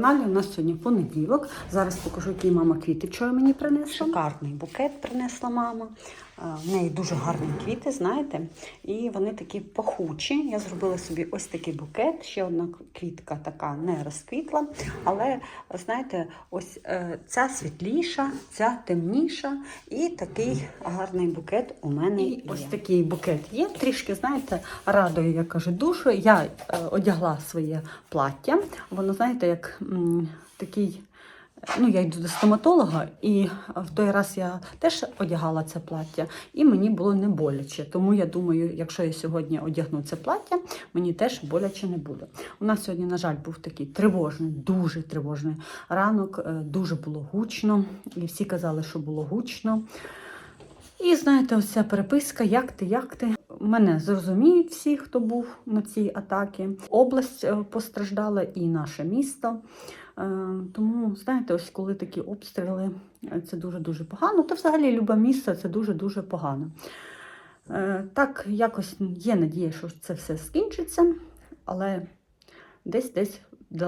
каналі. У нас сьогодні понеділок. Зараз покажу, який мама квіти вчора мені принесла. Шикарний букет принесла мама. Е, В неї дуже гарні квіти, знаєте, і вони такі пахучі. Я зробила собі ось такий букет. Ще одна квітка така не розквітла. Але знаєте, ось е, ця світліша, ця темніша, і такий гарний букет у мене. І є. ось такий букет є. Трішки, знаєте, радує, я кажу, душу. Я е, одягла своє плаття. Воно, знаєте, як м, такий. Ну, я йду до стоматолога, і в той раз я теж одягала це плаття, і мені було не боляче. Тому я думаю, якщо я сьогодні одягну це плаття, мені теж боляче не буде. У нас сьогодні, на жаль, був такий тривожний, дуже тривожний ранок, е, дуже було гучно, і всі казали, що було гучно. І знаєте, ось ця переписка, як ти, як ти. Мене зрозуміють всі, хто був на цій атаці. Область е, постраждала і наше місто. Е, Тому, знаєте, ось коли такі обстріли, е, це дуже-дуже погано. Та взагалі любе місце це дуже-дуже погано. Е, Так, якось є надія, що це все скінчиться, але десь десь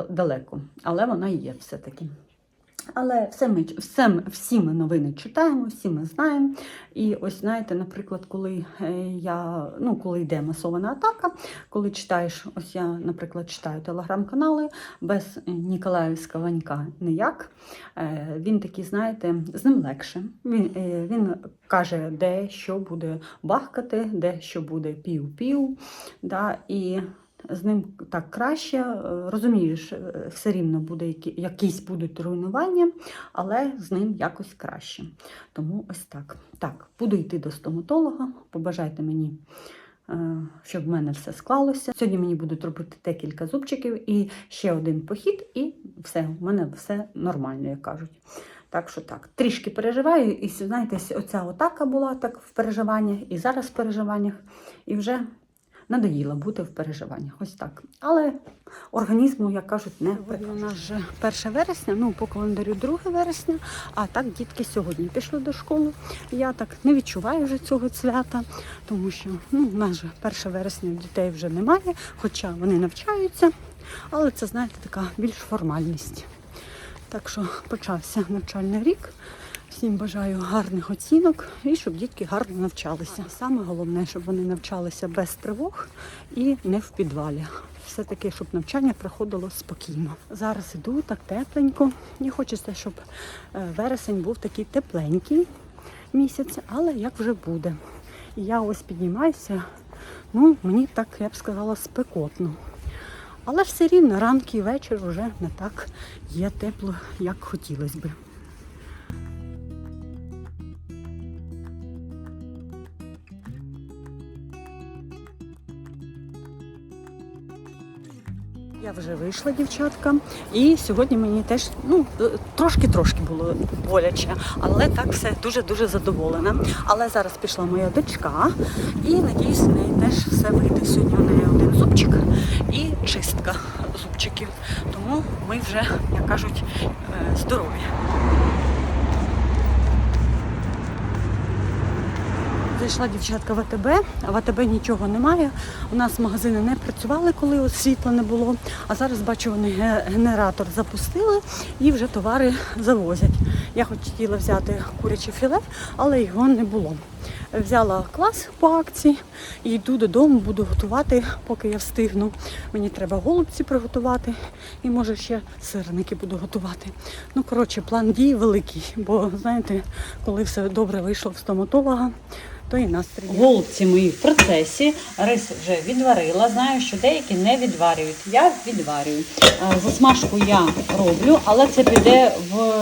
далеко. Але вона є все-таки. Але все ми, все, всі ми новини читаємо, всі ми знаємо. І ось знаєте, наприклад, коли е, я ну, коли йде масована атака, коли читаєш, ось я, наприклад, читаю телеграм-канали без Ніколаївська Ванька ніяк. Е, Він такий, знаєте, з ним легше. Він, е, він каже, де що буде бахкати, де що буде пів-пів. Да, і з ним так краще. Е, Розумієш, е, все рівно буде які, якісь будуть руйнування, але з ним якось краще. Тому ось так. Так, буду йти до стоматолога. Побажайте мені, е, щоб в мене все склалося. Сьогодні мені будуть робити декілька зубчиків і ще один похід, і все, в мене все нормально, як кажуть. Так що так, трішки переживаю, і знаєте, оця атака була так в переживаннях, і зараз в переживаннях, і вже надоїло бути в переживаннях. Ось так. Але організму, як кажуть, не У нас вже 1 вересня, ну по календарю 2 вересня, а так дітки сьогодні пішли до школи. Я так не відчуваю вже цього свята, тому що ну, у нас же 1 вересня дітей вже немає, хоча вони навчаються, але це, знаєте, така більш формальність. Так що почався навчальний рік. Всім бажаю гарних оцінок і щоб дітки гарно навчалися. Саме головне, щоб вони навчалися без тривог і не в підвалі. Все-таки, щоб навчання проходило спокійно. Зараз іду так тепленько. І хочеться, щоб е, вересень був такий тепленький місяць, але як вже буде. І я ось піднімаюся, ну мені так, я б сказала, спекотно. Але все рівно ранки і вечір вже не так є тепло, як хотілося би. Я вже вийшла, дівчатка, і сьогодні мені теж ну е, трошки-трошки було боляче, але так все дуже-дуже задоволена. Але зараз пішла моя дочка, і надіюсь, в неї теж все вийде. Сьогодні у неї один зубчик і чистка зубчиків. Тому ми вже, як кажуть, е, здорові. Зайшла дівчатка в АТБ, в АТБ нічого немає. У нас магазини не працювали, коли світла не було. А зараз бачу, вони генератор запустили і вже товари завозять. Я хотіла взяти куряче філе, але його не було. Взяла клас по акції і йду додому, буду готувати, поки я встигну. Мені треба голубці приготувати і може ще сирники буду готувати. Ну, коротше, план дій великий, бо знаєте, коли все добре вийшло в стоматолога, то настрій. Голубці мої в процесі. Рис вже відварила. Знаю, що деякі не відварюють. Я відварюю. Е, Засмажку я роблю, але це піде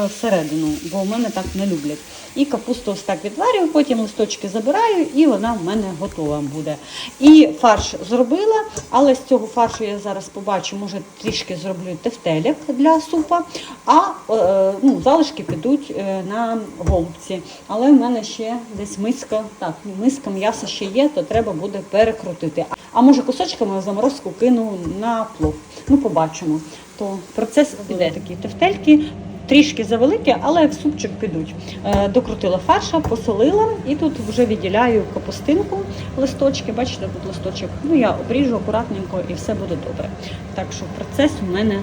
всередину, бо в мене так не люблять. І капусту ось так відварюю, потім листочки забираю, і вона в мене готова буде. І фарш зробила, але з цього фаршу я зараз побачу, може трішки зроблю тефтелек для супа, а е, ну, залишки підуть е, на голубці. Але в мене ще десь миска, так, миска м'яса ще є, то треба буде перекрутити. А може кусочками в заморозку кину на плов. Ну, побачимо. То процес іде такі тефтельки. трішки завеликі, але в супчик підуть. Е, Докрутила фарша, посолила і тут вже відділяю капустинку, листочки. Бачите, тут листочок. Ну я обріжу акуратненько і все буде добре. Так що процес у мене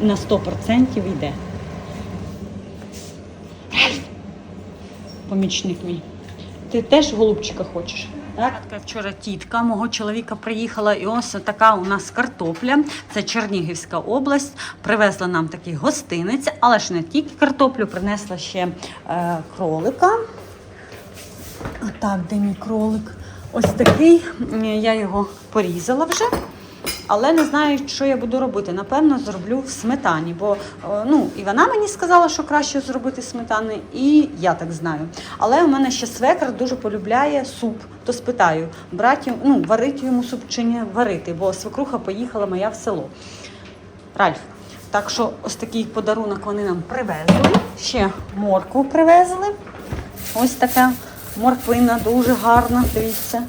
на 100% йде. Помічник мій. Ти теж голубчика хочеш? Так, вчора тітка мого чоловіка приїхала, і ось така у нас картопля. Це Чернігівська область. Привезла нам такий гостинець, але ж не тільки картоплю, принесла ще е, кролика. Так, де мій кролик? Ось такий. Я його порізала вже. Але не знаю, що я буду робити. Напевно, зроблю в сметані, бо е, ну, і вона мені сказала, що краще зробити сметани, і я так знаю. Але у мене ще свекр дуже полюбляє суп. То спитаю, брати, ну, варити йому суп чи не варити, бо свекруха поїхала моя в село. Ральф. Так що ось такий подарунок вони нам привезли. Ще моркву привезли. Ось така морквина, дуже гарна, дивіться.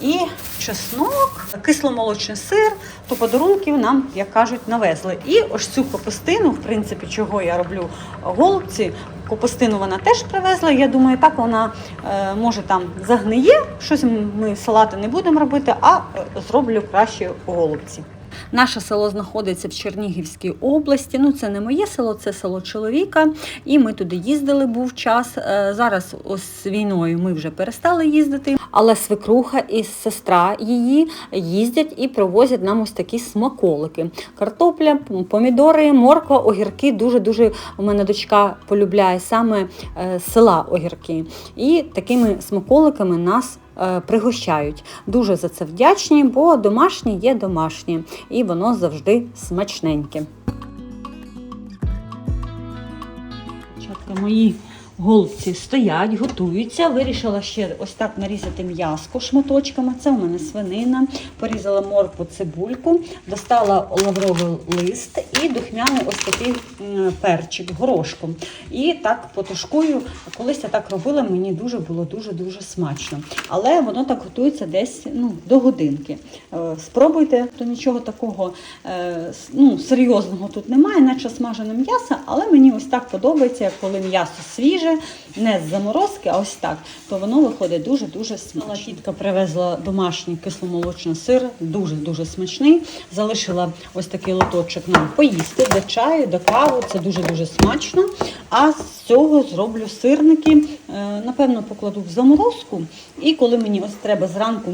І чеснок, кисломолочний сир, то подарунків нам, як кажуть, навезли. І ось цю капустину, в принципі, чого я роблю голубці. Капустину вона теж привезла. Я думаю, так вона е, може там загниє. Щось ми салати не будемо робити, а е, зроблю краще голубці. Наше село знаходиться в Чернігівській області. Ну, це не моє село, це село чоловіка. І ми туди їздили, був час. Е, Зараз ось з війною ми вже перестали їздити. Але свекруха і сестра її їздять і привозять нам ось такі смаколики. Картопля, помідори, морква, огірки. Дуже дуже у мене дочка полюбляє саме е, села огірки. І такими смаколиками нас е, пригощають. Дуже за це вдячні, бо домашні є домашні, і воно завжди смачненьке. Мої голубці стоять, готуються. Вирішила ще ось так нарізати м'яско шматочками. Це у мене свинина. Порізала моркву, цибульку, достала лавровий лист і духмяний ось такий перчик горошком. І так потушкую. Колись я так робила, мені дуже було дуже-дуже смачно. Але воно так готується десь ну, до годинки. Е, Спробуйте, то нічого такого е, ну, серйозного тут немає, наче смажене м'ясо, але мені ось так подобається, коли м'ясо свіже, не з заморозки, а ось так, то воно виходить дуже-дуже смачно. Тітка привезла домашній кисломолочний сир, дуже-дуже смачний. Залишила ось такий лоточок нам поїсти до чаю, до каву. Це дуже-дуже смачно. А з цього зроблю сирники. Е, Напевно, покладу в заморозку. І коли мені ось треба зранку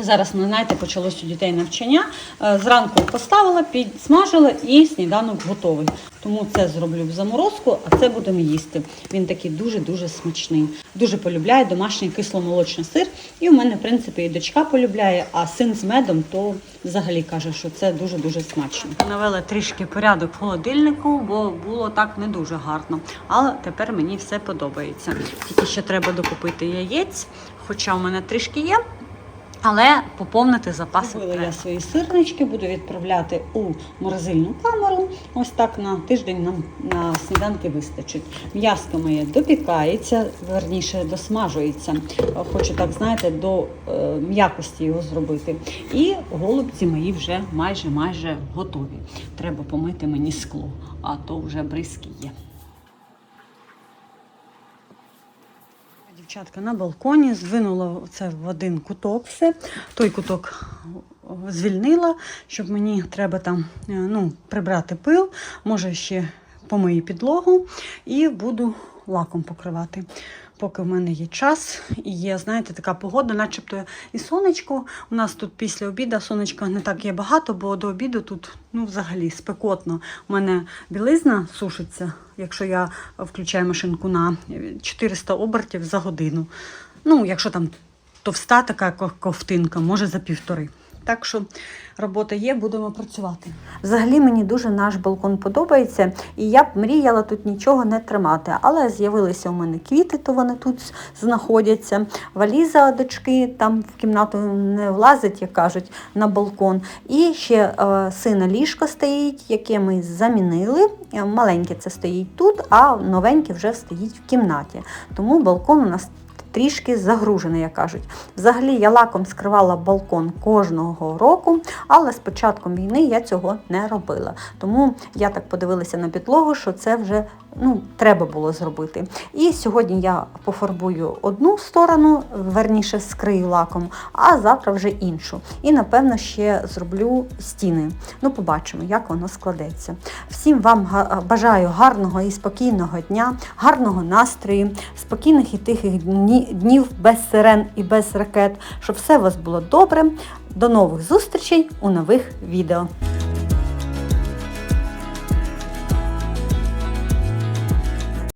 Зараз, ну, знаєте, почалось у дітей навчання. Е, Зранку поставила, підсмажила і сніданок готовий. Тому це зроблю в заморозку, а це будемо їсти. Він такий дуже-дуже смачний. Дуже полюбляє домашній кисломолочний сир. І у мене, в принципі, і дочка полюбляє, а син з медом то взагалі каже, що це дуже-дуже смачно. Навела трішки порядок в холодильнику, бо було так не дуже гарно. Але тепер мені все подобається. Тільки ще треба докупити яєць, хоча у мене трішки є. Але поповнити запаси. Купила я свої сирнички, буду відправляти у морозильну камеру. Ось так на тиждень нам на сніданки вистачить. М'яско моє допікається, верніше досмажується. Хочу так, знаєте, до е, м'якості його зробити. І голубці мої вже майже майже готові. Треба помити мені скло, а то вже бризки є. Дівчатка на балконі звинула це в один куток все. Той куток звільнила, щоб мені треба там е, ну, прибрати пил, може ще помию підлогу і буду лаком покривати. Поки в мене є час і є, знаєте, така погода, начебто і сонечко. У нас тут після обіду сонечка не так є багато, бо до обіду тут ну, взагалі спекотно. У мене білизна сушиться, якщо я включаю машинку на 400 обертів за годину. Ну, якщо там товста така ко- ковтинка, може за півтори. Так що робота є, будемо працювати. Взагалі мені дуже наш балкон подобається, і я б мріяла тут нічого не тримати. Але з'явилися у мене квіти, то вони тут знаходяться. Валіза дочки там в кімнату не влазить, як кажуть, на балкон. І ще е, сина ліжко стоїть, яке ми замінили. Е, Маленьке це стоїть тут, а новеньке вже стоїть в кімнаті. Тому балкон у нас трішки загружений, як кажуть. Взагалі я лаком скривала балкон кожного року, але з початком війни я цього не робила. Тому я так подивилася на підлогу, що це вже ну, треба було зробити. І сьогодні я пофарбую одну сторону, верніше скрию лаком, а завтра вже іншу. І напевно ще зроблю стіни. Ну, побачимо, як воно складеться. Всім вам бажаю гарного і спокійного дня, гарного настрою, спокійних і тихих дні- днів без сирен і без ракет, щоб все у вас було добре. До нових зустрічей у нових відео.